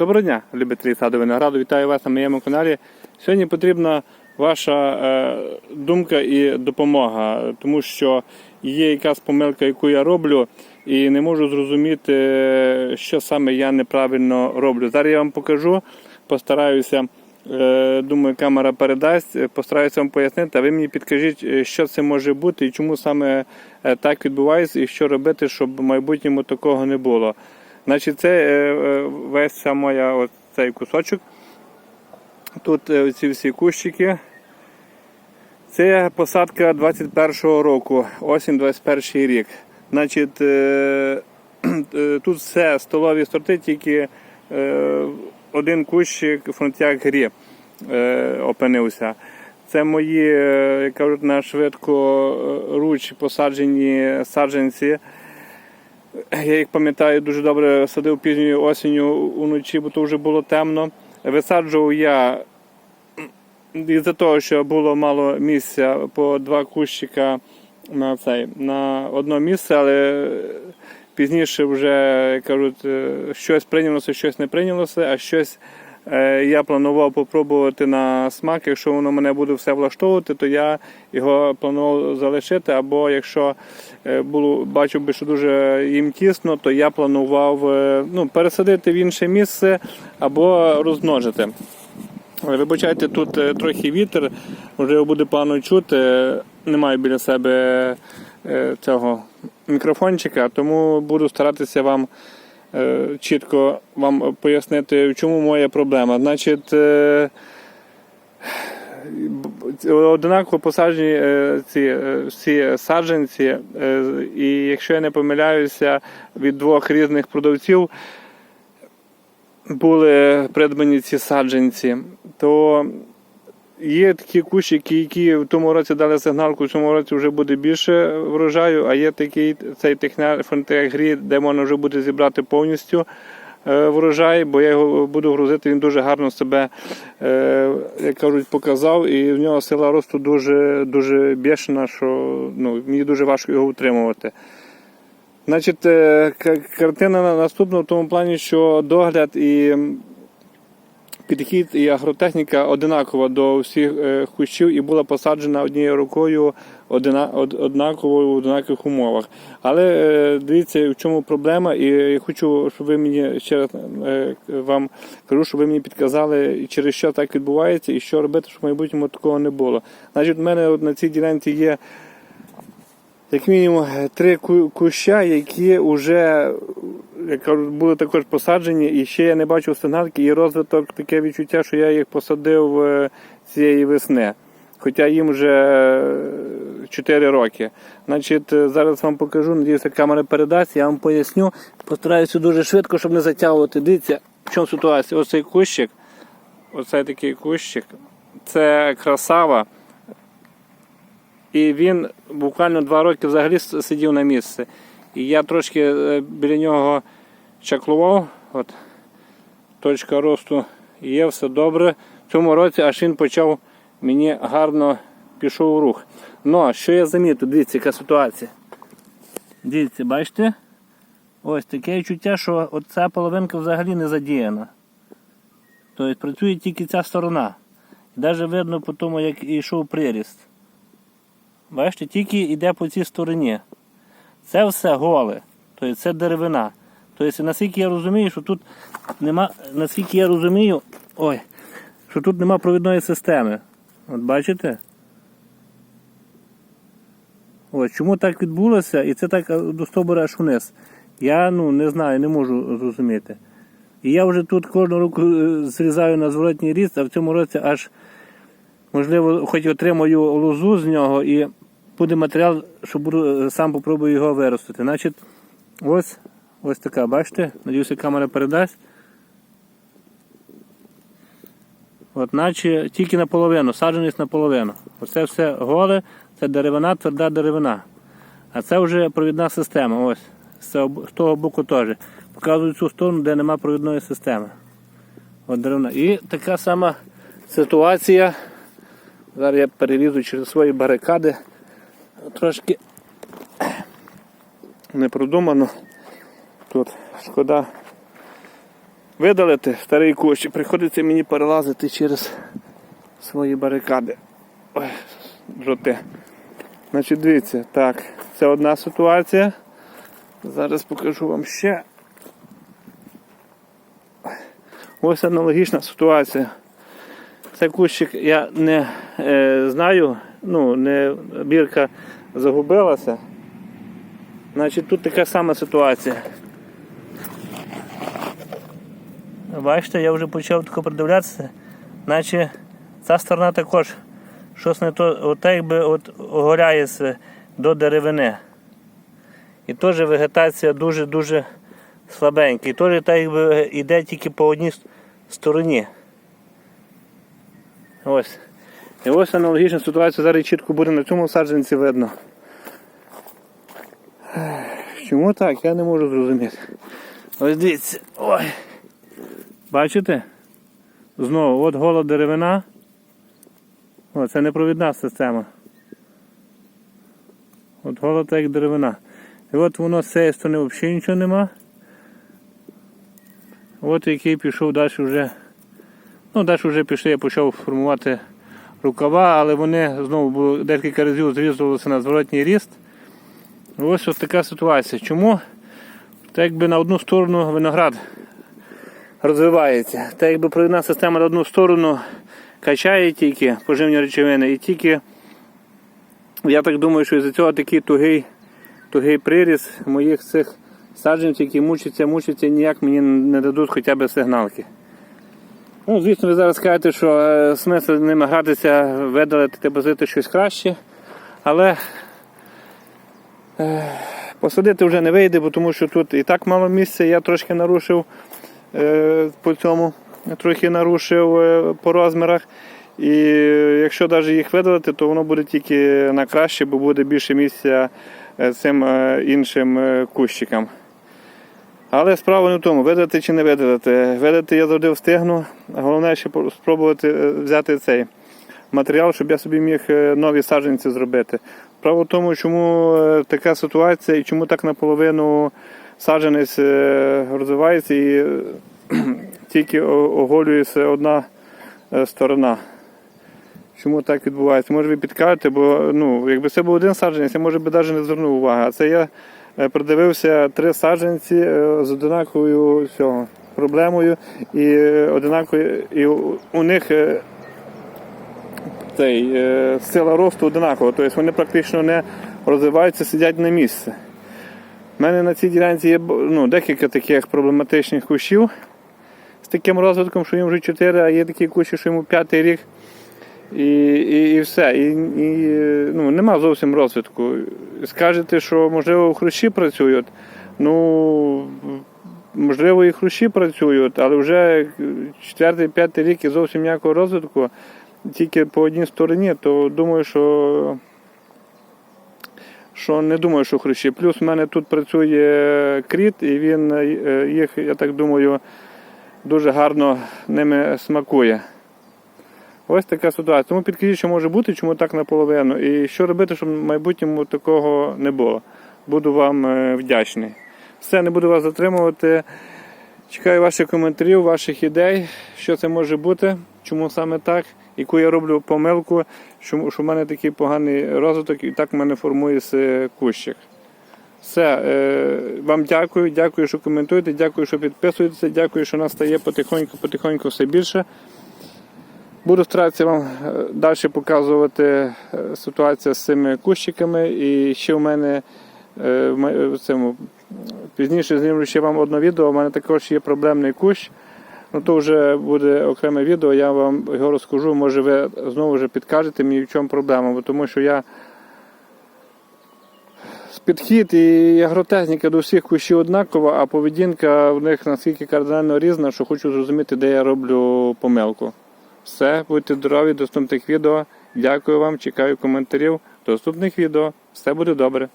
Доброго дня, любителі саду винограду. Вітаю вас на моєму каналі. Сьогодні потрібна ваша е, думка і допомога, тому що є якась помилка, яку я роблю, і не можу зрозуміти, що саме я неправильно роблю. Зараз я вам покажу, постараюся. е, Думаю, камера передасть, постараюся вам пояснити, а ви мені підкажіть, е, що це може бути і чому саме е, так відбувається, і що робити, щоб в майбутньому такого не було. Значить, це е, е, весь ця моя цей кусочок. Тут е, ці всі кущики. Це посадка 21-го року, осінь 21 рік. Значить, тут все столові сорти, тільки один кущик фронтяк грі опинився. Це мої, як кажуть, на швидко руч посаджені саджанці. Я їх пам'ятаю дуже добре, садив пізньою осінню уночі, бо то вже було темно. Висаджував я із-за того, що було мало місця по два кущика на цей, на одно місце, але пізніше вже кажуть, е, щось прийнялося, щось не прийнялося, а щось я планував попробувати на смак. Якщо воно мене буде все влаштовувати, то я його планував залишити. Або якщо е, було, бачив би, що дуже їм тісно, то я планував е, ну, пересадити в інше місце або розмножити. Вибачайте, тут е, трохи вітер, вже його буде погано чути. Немає біля себе е, цього мікрофончика, тому буду старатися вам е, чітко вам пояснити, в чому моя проблема. Значить, е, однаково посаджені е, ці е, всі саджанці, е, і якщо я не помиляюся, від двох різних продавців були придбані ці саджанці, то є такі кущики, які в тому році дали сигналку, в цьому році вже буде більше врожаю, а є такий цей технік грі, де можна вже буде зібрати повністю е, врожай, бо я його буду грузити, він дуже гарно себе, е, як кажуть, показав, і в нього сила росту дуже, дуже бешена, що ну, мені дуже важко його утримувати. Значить, е, картина наступна в тому плані, що догляд і підхід і агротехніка одинакова до всіх е, кущів і була посаджена однією рукою однаково в однакових умовах. Але е, дивіться, в чому проблема, і я хочу, щоб ви мені ще раз е, вам кажу, щоб ви мені підказали, через що так відбувається, і що робити, щоб в майбутньому такого не було. Значить, в мене на цій ділянці є як мінімум три куща, які вже як кажуть, були також посаджені, і ще я не бачив сигналки і розвиток таке відчуття, що я їх посадив е, цієї весни. Хоча їм вже 4 роки. Значить, е, зараз вам покажу, надіюся, камера передасть, я вам поясню. Постараюся дуже швидко, щоб не затягувати. Дивіться, в чому ситуація. Оцей кущик, оцей такий кущик, це красава. І він буквально два роки взагалі сидів на місці. І я трошки е, біля нього чаклував. От, точка росту є, все добре. В цьому році аж він почав мені гарно пішов у рух. Ну, що я замітив, дивіться, яка ситуація. Дивіться, бачите? Ось таке відчуття, що ця половинка взагалі не задіяна. Тобто працює тільки ця сторона. Навіть видно по тому, як йшов приріст. Бачите, тільки йде по цій стороні. Це все голе, тобто це деревина. Тобто, наскільки я розумію, що тут нема, наскільки я розумію, ой, що тут нема провідної системи. От бачите? Ось, чому так відбулося, і це так е, до стовбура аж вниз. Я ну, не знаю, не можу зрозуміти. І я вже тут кожну руку е, зрізаю на зворотній ріст, а в цьому році аж можливо, хоч отримаю лозу з нього і буде матеріал, що буду е, сам попробую його виростити. Значить, ось, ось така, бачите? Надіюся, камера передасть. От, наче тільки наполовину, саджаність наполовину. Оце все голе, це деревина, тверда деревина. А це вже провідна система. Ось. З, того боку теж. Показую цю сторону, де немає провідної системи. От деревина. І така сама ситуація. Зараз я перелізу через свої барикади. Трошки не продумано. Тут шкода видалити старий кущ. Приходиться мені перелазити через свої барикади. Ой, дроти. Значить, дивіться, так, це одна ситуація. Зараз покажу вам ще. Ось аналогічна ситуація. Цей кущик я не е, знаю, ну, не, бірка загубилася. Значить, тут така сама ситуація. Бачите, я вже почав тако придивлятися, наче ця сторона також щось не то, от якби от оголяється до деревини. І теж вегетація дуже-дуже слабенька. І теж так якби йде тільки по одній стороні. Ось. І ось аналогічна ситуація зараз чітко буде на цьому саджанці видно. Чому так? Я не можу зрозуміти. Ось дивіться. Ой. Бачите? Знову, от гола деревина. О, це непровідна система. От гола так як деревина. І от воно з цієї сторони взагалі нічого нема. От який пішов далі вже. Ну, далі вже пішли, я почав формувати рукава, але вони знову було декілька разів зрізувалися на зворотній ріст. Ось ось така ситуація. Чому? Так якби на одну сторону виноград розвивається. Так якби провідна система на одну сторону качає тільки поживні речовини і тільки, я так думаю, що із-за цього такий тугий, тугий приріс моїх цих саджанців, які мучаться, мучаться, ніяк мені не дадуть хоча б сигналки. Ну, звісно, ви зараз скажете, що е, смисл ними гратися, видалити, депозити щось краще, але е, посадити вже не вийде, бо тому що тут і так мало місця, я трошки нарушив е, по цьому, трохи нарушив по розмірах. І якщо навіть їх видалити, то воно буде тільки на краще, бо буде більше місця цим іншим кущикам. Але справа не в тому, видати чи не видати. Видати я завжди встигну. Головне ще спробувати е, взяти цей матеріал, щоб я собі міг е, нові саджанці зробити. Справа в тому, чому е, така ситуація і чому так наполовину саджанець розвивається і тільки оголюється одна сторона. Чому так відбувається? Може ви підкажете, бо ну, якби це був один саджанець, я може би навіть не звернув уваги. А це я придивився три саджанці е, з одинаковою цього, проблемою і е, одинаковою, і у них е, цей, е, сила росту одинакова, тобто вони практично не розвиваються, сидять на місці. У мене на цій ділянці є ну, декілька таких проблематичних кущів з таким розвитком, що їм вже 4, а є такі кущі, що йому 5 рік. І, і, і все. І, і, ну, нема зовсім розвитку. Скажете, що можливо хрущі працюють. Ну, можливо, і хрущі працюють, але вже 4-5 рік і зовсім ніякого розвитку, тільки по одній стороні, то думаю, що. Що не думаю, що хрущі. Плюс в мене тут працює кріт, і він е, їх, я так думаю, дуже гарно ними смакує. Ось така ситуація. Тому підкажіть, що може бути, чому так наполовину. І що робити, щоб в майбутньому такого не було. Буду вам е, вдячний. Все, не буду вас затримувати. Чекаю ваших коментарів, ваших ідей, що це може бути, чому саме так, яку я роблю помилку, що, що в мене такий поганий розвиток і так в мене формується кущик. Все, е, вам дякую, дякую, що коментуєте, дякую, що підписуєтеся, дякую, що нас стає потихоньку-потихоньку все більше. Буду старатися вам е, далі показувати е, ситуацію з цими кущиками. І ще в мене е, в цьому пізніше знімлю ще вам одне відео. У мене також є проблемний кущ. Ну то вже буде окреме відео, я вам його розкажу. Може ви знову ж підкажете мені, в чому проблема, бо тому що я підхід і агротехніка до всіх кущів однакова, а поведінка в них наскільки кардинально різна, що хочу зрозуміти, де я роблю помилку. Все, будьте здорові, доступних відео. Дякую вам, чекаю коментарів. Доступних відео. Все буде добре.